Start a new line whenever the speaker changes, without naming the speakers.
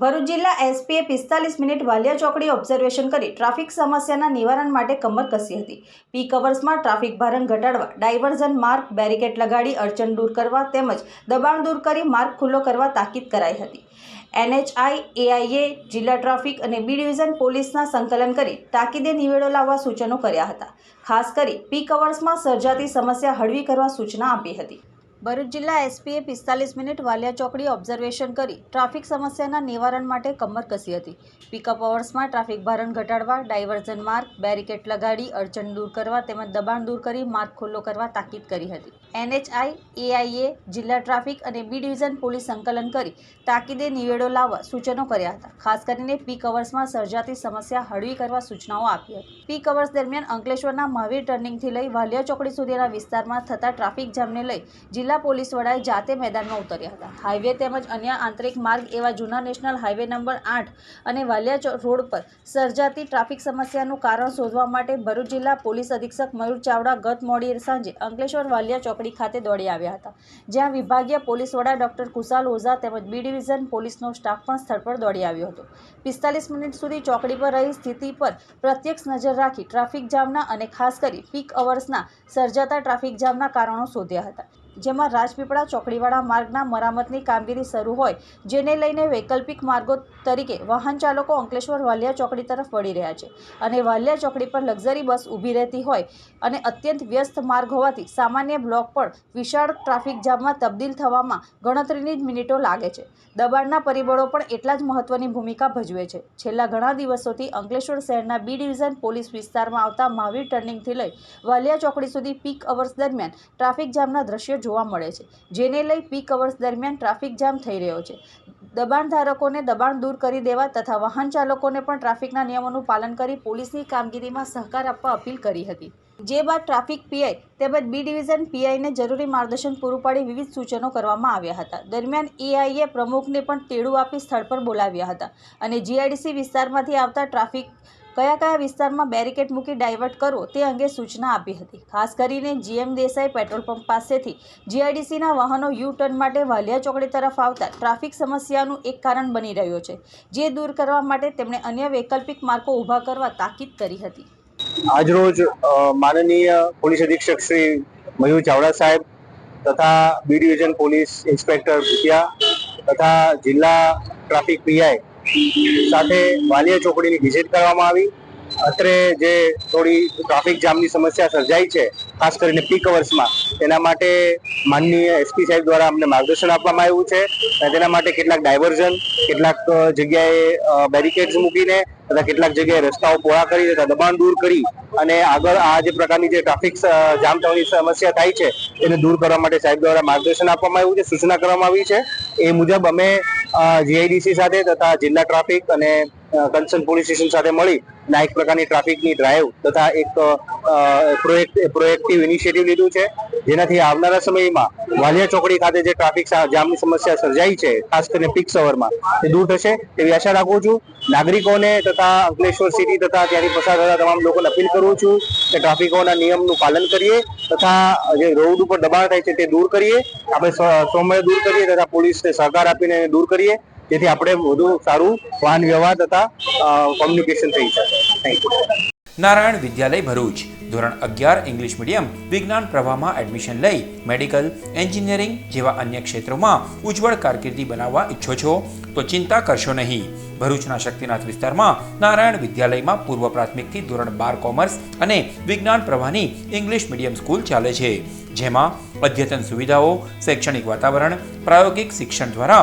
ભરૂચ જિલ્લા એસપીએ પિસ્તાલીસ મિનિટ વાલિયા ચોકડી ઓબ્ઝર્વેશન કરી ટ્રાફિક સમસ્યાના નિવારણ માટે કમર કસી હતી. પીક અવર્સમાં ટ્રાફિક ભારણ ઘટાડવા ડાયવર્ઝન માર્ગ બેરિકેડ લગાડી, અડચણ દૂર કરવા તેમજ દબાણ દૂર કરી માર્ગ ખુલ્લો કરવા તાકીદ કરાઈ હતી. એનએચઆઈ, એઆઈએ, જિલ્લા ટ્રાફિક અને બી ડિવિઝન પોલીસના સંકલન કરી તાકીદે નિવેડો લાવવા સૂચનો કર્યા હતા. ખાસ કરી પીક અવર્સમાં સર્જાતી સમસ્યા હળવી કરવા સૂચના આપી હતી. ભરૂચ જિલ્લા એસપીએ પિસ્તાલીસ મિનિટ વાલિયા ચોકડી ઓબ્ઝર્વેશન કરી ટ્રાફિક સમસ્યાના નિવારણ માટે કમર કસી હતી. પિકઅપ અવર્સમાં ટ્રાફિક ભારણ ઘટાડવા ડાયવર્ઝન માર્ગ બેરિકેટ લગાડી, અડચણ દૂર કરવા તેમજ દબાણ દૂર કરી માર્ગ ખુલ્લો કરવા તાકીદ કરી હતી. એનએચઆઈ, એઆઈએ, જિલ્લા ટ્રાફિક અને બી ડિવિઝન પોલીસ સંકલન કરી તાકીદે નિવેડો લાવવા સૂચનો કર્યા હતા. ખાસ કરીને પીક અવર્સમાં સર્જાતી સમસ્યા હળવી કરવા સૂચનાઓ આપી હતી. પીક અવર્સ દરમિયાન અંકલેશ્વરના મહાવીર ટર્નિંગથી લઈ વાલિયા ચોકડી સુધીના વિસ્તારમાં થતા ટ્રાફિક જામને લઈ જિલ્લા પોલીસ વડાએ જાતે મેદાનમાં ઉતર્યા હતા. હાઈવે તેમજ અન્ય આંતરિક માર્ગ એવા જૂના નેશનલ હાઈવે નંબર આઠ અને વાલિયા રોડ પર સર્જાતી ટ્રાફિક સમસ્યાનું કારણ શોધવા માટે ભરૂચ જિલ્લા પોલીસ અધિક્ષક મયુર ચાવડા ગત મોડી સાંજે અંકલેશ્વર વાલિયા ચોકડી ખાતે દોડી આવ્યા હતા. જ્યાં વિભાગીય પોલીસ વડા ડોક્ટર કુશાલ ઓઝા તેમજ બી ડિવિઝન પોલીસનો સ્ટાફ પણ સ્થળ પર દોડી આવ્યો હતો. પિસ્તાલીસ મિનિટ સુધી ચોકડી પર રહી સ્થિતિ પર પ્રત્યક્ષ નજર રાખી ટ્રાફિક જામના અને ખાસ કરી પીક અવર્સના સર્જાતા ટ્રાફિક જામના કારણો શોધ્યા હતા. જેમાં રાજપીપળા ચોકડીવાળા માર્ગના મરામતની કામગીરી શરૂ હોય, જેને લઈને વૈકલ્પિક માર્ગો તરીકે વાહન ચાલકો અંકલેશ્વર વાલિયા ચોકડી તરફ વળી રહ્યા છે અને વાલિયા ચોકડી પર લક્ઝરી બસ ઊભી રહેતી હોય અને અત્યંત વ્યસ્ત માર્ગ હોવાથી સામાન્ય બ્લોક પણ વિશાળ ટ્રાફિક જામમાં તબદીલ થવામાં ગણતરીની જ મિનિટો લાગે છે. દબાણના પરિબળો પણ એટલા જ મહત્વની ભૂમિકા ભજવે છે. છેલ્લા ઘણા દિવસોથી અંકલેશ્વર શહેરના બી ડિવિઝન પોલીસ વિસ્તારમાં આવતા મહાવીર ટર્નિંગથી લઈ વાલિયા ચોકડી સુધી પીક અવર્સ દરમિયાન ટ્રાફિક જામના દ્રશ્યો જોવા મળે છે, જેને લઈ પીક અવર્સ દરમિયાન ટ્રાફિક જામ થઈ રહ્યો છે. દબાણ ધારકોને દબાણ દૂર કરી દેવા તથા વાહન ચાલકોને પણ ટ્રાફિકના નિયમોનું પાલન કરી પોલીસની કામગીરીમાં સહકાર આપવા અપીલ કરી હતી. જે બાદ ટ્રાફિક પીઆઈ તેમજ બી ડિવિઝન પીઆઈને જરૂરી માર્ગદર્શન પૂરું પાડી વિવિધ સૂચનો કરવામાં આવ્યા હતા. દરમિયાન એઆઈએ પ્રમુખને પણ તેડું આપી સ્થળ પર બોલાવ્યા હતા અને જીઆઈડીસી વિસ્તારમાંથી આવતા ટ્રાફિક કયા કયા વિસ્તારમાં બેરિકેડ મૂકી ડાયવર્ટ કરવો તે અંગે સૂચના આપી હતી. ખાસ કરીને જીએમ દેસાઈ પેટ્રોલ પંપ પાસેથી જીઆઈડીસીના વાહનો યુ ટર્ન માટે વાલિયા ચોકડી તરફ આવતા ટ્રાફિક સમસ્યાનું એક કારણ બની રહ્યો છે, જે દૂર કરવા માટે તેમણે અન્ય વૈકલ્પિક માર્ગો ઊભા કરવા તાકીદ કરી હતી.
આજરોજ માનનીય પોલીસ અધિક્ષક શ્રી મયુર ચાવડા સાહેબ તથા B division police inspector Bhutiya તથા જિલ્લા ટ્રાફિક પીઆઈ સાથે વાલિયા ચોકડીની વિઝિટ કરવામાં આવી. અત્રે જે થોડી ટ્રાફિક જામની સમસ્યા સર્જાઈ છે, ખાસ કરીને પીક અવર્સમાં તેના માટે માનનીય એસપી સાહેબ દ્વારા અમને માર્ગદર્શન આપવામાં આવ્યું છે અને તેના માટે કેટલાક ડાયવર્ઝન કેટલાક જગ્યાએ બેરિકેડ્સ મૂકીને તથા કેટલાક જગ્યાએ રસ્તાઓ પહોળા કરી તથા દબાણ દૂર કરી અને આગળ આ જે પ્રકારની જે ટ્રાફિક જામ થવાની સમસ્યા થાય છે એને દૂર કરવા માટે સાહેબ દ્વારા માર્ગદર્શન આપવામાં આવ્યું છે, સૂચના કરવામાં આવી છે. એ મુજબ અમે જીઆઈડીસી સાથે તથા જિલ્લા ટ્રાફિક અને કન્સર્ન પોલીસ સ્ટેશન સાથે મળી અને એક પ્રકારની ટ્રાફિકની ડ્રાઈવ તથા એક પ્રોએક્ટિવ ઇનિશિયેટિવ લીધું છે. જેનાથી આવનારા સમયમાં વાલિયા ચોકડી ખાતે જે ટ્રાફિક જામની સમસ્યા સર્જાઈ છે, ખાસ કરીને પીક સવરમાં તે દૂર થશે એવી આશા રાખું છું. નાગરિકોને તથા અંકલેશ્વર સિટી તથા ત્યાંથી પસાર થતા તમામ લોકોને અપીલ કરું છું કે ટ્રાફિકોના નિયમનું પાલન કરીએ તથા જે રોડ ઉપર દબાણ થાય છે તે દૂર કરીએ. આપણે સૌમ્ય દૂર કરીએ તથા પોલીસને સહકાર આપીને દૂર કરીએ. જેથી આપણે વધુ સારું વાહન વ્યવહાર તથા કોમ્યુનિકેશન થઈ શકે.
નારાયણ વિદ્યાલય ભરૂચ. ધોરણ અગિયાર ઇંગ્લિશ મીડિયમ વિજ્ઞાન પ્રવાહમાં એડમિશન લઈ મેડિકલ એન્જિનિયરિંગ જેવા અન્ય ક્ષેત્રોમાં ઉજ્જવળ કારકિર્દી બનાવવા ઈચ્છો છો? તો ચિંતા કરશો નહીં. ભરૂચના શક્તિનાથ વિસ્તારમાં નારાયણ વિદ્યાલયમાં પૂર્વ પ્રાથમિકથી ધોરણ બાર કોમર્સ અને વિજ્ઞાન પ્રવાહની ઇંગ્લિશ મીડિયમ સ્કૂલ ચાલે છે. જેમાં અદ્યતન સુવિધાઓ, શૈક્ષણિક વાતાવરણ, પ્રાયોગિક શિક્ષણ દ્વારા